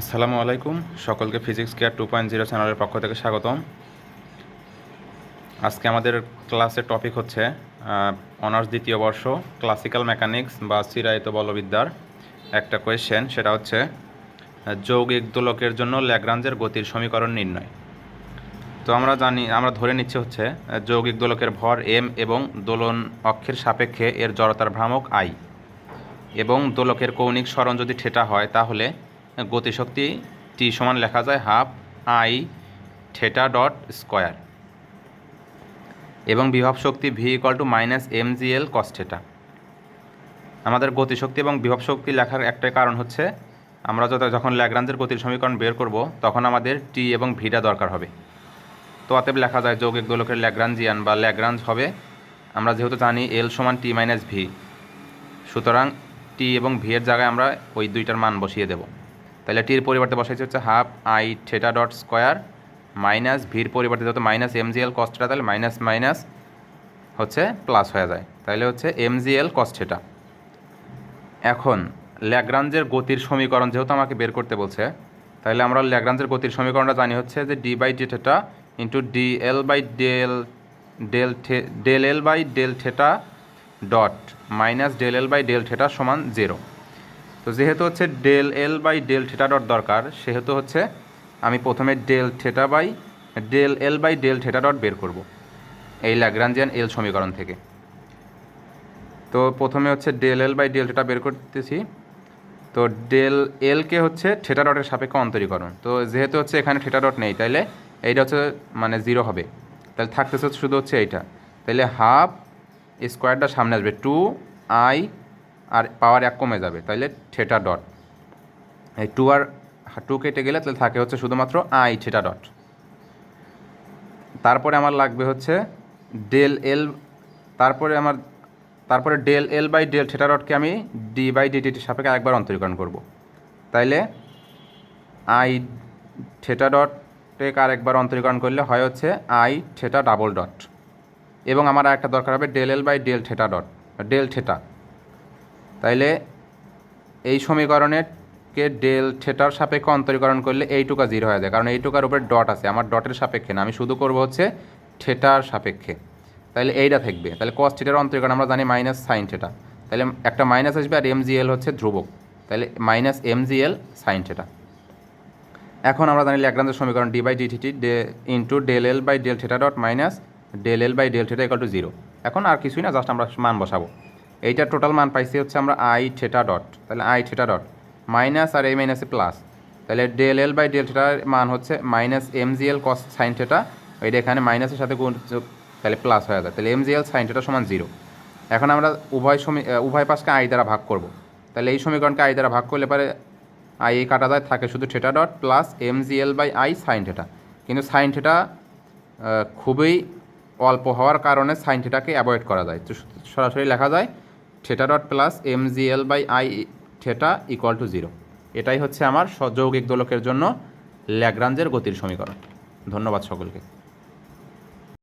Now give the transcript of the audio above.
আসসালামু আলাইকুম। সকলকে physics care two point zero চ্যানেলের পক্ষ থেকে স্বাগতম। আজকে আমাদের ক্লাসের টপিক হচ্ছে অনার্স দ্বিতীয় বর্ষ ক্লাসিক্যাল মেকানিক্স বা চিরায়িত বলবিদ্যার একটা কোয়েশ্চেন সেটা হচ্ছে যৌগিক দোলকের জন্য ল্যাগ্রাঞ্জের গতির সমীকরণ নির্ণয়। তো আমরা জানি, আমরা ধরে নিচ্ছি হচ্ছে যৌগিক দোলকের ভর এম এবং দোলন অক্ষের সাপেক্ষে এর জড়তার ভ্রামক আই এবং দোলকের কৌণিক সরণ যদি ঠেটা হয়, তাহলে গতিশক্তি টি সমান লেখা যায় half I theta dot square. এবং বিভব শক্তি V equal to minus M G L cos theta. আমাদের গতিশক্তি এবং বিভব শক্তি লেখার একটাই কারণ হচ্ছে, আমরা যত যখন ল্যাগ্রাঞ্জের গতির সমীকরণ বের করব, তখন আমাদের টি এবং ভিটা দরকার হবে। তো অতএব লেখা যায় যৌগিক দোলকের ল্যাগ্রাঞ্জিয়ান বা ল্যাগ্রাঞ্জ হবে, আমরা যেহেতু জানি এল সমান টি মাইনাস ভি। সুতরাং টি এবং ভি এর জায়গায় আমরা ওই দুইটার মান বসিয়ে দেব। তাহলে টির পরিবর্তে বসাইছে হচ্ছে half I theta dot square minus ভির পরিবর্তে যত মাইনাস এম জি এল কস্টটা তাহলে মাইনাস মাইনাস হচ্ছে প্লাস হয়ে যায়। তাহলে হচ্ছে এম জি এল কস্টেটা এখন ল্যাগ্রাঞ্জের গতির সমীকরণ যেহেতু আমাকে বের করতে বলছে, তাহলে আমরা ল্যাগ্রাঞ্জের গতির সমীকরণটা জানি হচ্ছে যে D by D theta into D L by del del del L by del theta dot minus del L by del theta সমান জিরো তো যেহেতু হচ্ছে del L by del theta dot দরকার, সেহেতু হচ্ছে আমি প্রথমে del theta by del L by del theta dot বের করব এই ল্যাগ্রাঞ্জিয়ান এল সমীকরণ থেকে। তো প্রথমে হচ্ছে del L by del theta বের করতেছি। তো ডেল এলকে হচ্ছে থেটা ডটের সাপেক্ষে অন্তরীকরণ। তো যেহেতু হচ্ছে এখানে থেটা ডট নেই, তাইলে এইটা হচ্ছে মানে জিরো হবে। তাহলে থাকতেছে শুধু হচ্ছে এইটা। তাহলে হাফ স্কোয়ারটা সামনে আসবে টু আই আর পাওয়ার এক কমে যাবে তাহলে থেটা ডট। এই টু আর টু কেটে গেলে তাহলে থাকে হচ্ছে শুধুমাত্র আই থেটা ডট। তারপরে আমার লাগবে হচ্ছে ডেল এল তারপরে আমার, তারপরে del L by del theta ডটকে আমি ডি বাই ডি ডিটির সাপেক্ষে একবার অন্তরীকরণ করব। তাইলে আই থেটা ডটকে আরেকবার অন্তরীকরণ করলে হয় হচ্ছে আই থেটা ডাবল ডট এবং আমার আরেকটা দরকার হবে del L by del theta dot del theta তাইলে এই সমীকরণের কে ডেল থেটার সাপেক্ষে অন্তরীকরণ করলে এইটুকা জিরো হয়ে যায়। কারণ এইটুকার উপরে ডট আছে, আমার ডটের সাপেক্ষে না, আমি শুধু করব হচ্ছে থেটার সাপেক্ষে। তাহলে এইটা থাকবে। তাহলে কস থিটার অন্তরীকরণ, আমরা জানি মাইনাস সাইন থেটা তাহলে একটা মাইনাস আসবে আর এম হচ্ছে ধ্রুবক। তাহলে মাইনাস এম সাইন থেটা এখন আমরা জানি ল্যাগ্রাঞ্জের সমীকরণ D by dt day into del L by del theta dot minus del L by del theta equal to zero এখন আর কিছুই না জাস্ট আমরা মান বসাবো। এইটার টোটাল মান পাইছি হচ্ছে আমরা আই থেটা ডট তাহলে আই থেটা ডট মাইনাস আর এই মাইনাসে প্লাস তাহলে ডেল এল বাই ডেল থেটার মান হচ্ছে minus M G L cos sine theta এইটা এখানে মাইনাসের সাথে গুণ তাহলে প্লাস হয়ে যায়। তাহলে M G L sine theta সমান জিরো এখন আমরা উভয় সমী উভয় পাশকে আই দ্বারা ভাগ করব। তাহলে এই সমীকরণকে আই দ্বারা ভাগ করলে পরে আই এই কাটা যায়, থাকে শুধু theta dot plus M G L by I sine theta কিন্তু সাইন থেটা খুবই অল্প হওয়ার কারণে সাইন থেটাকে অ্যাভয়েড করা যায়। তো সরাসরি লেখা যায় theta dot plus M G L by I theta equal to zero এটাই হচ্ছে আমার সযৌগিক দোলকের জন্য ল্যাগ্রাঞ্জের গতির সমীকরণ। ধন্যবাদ সকলকে।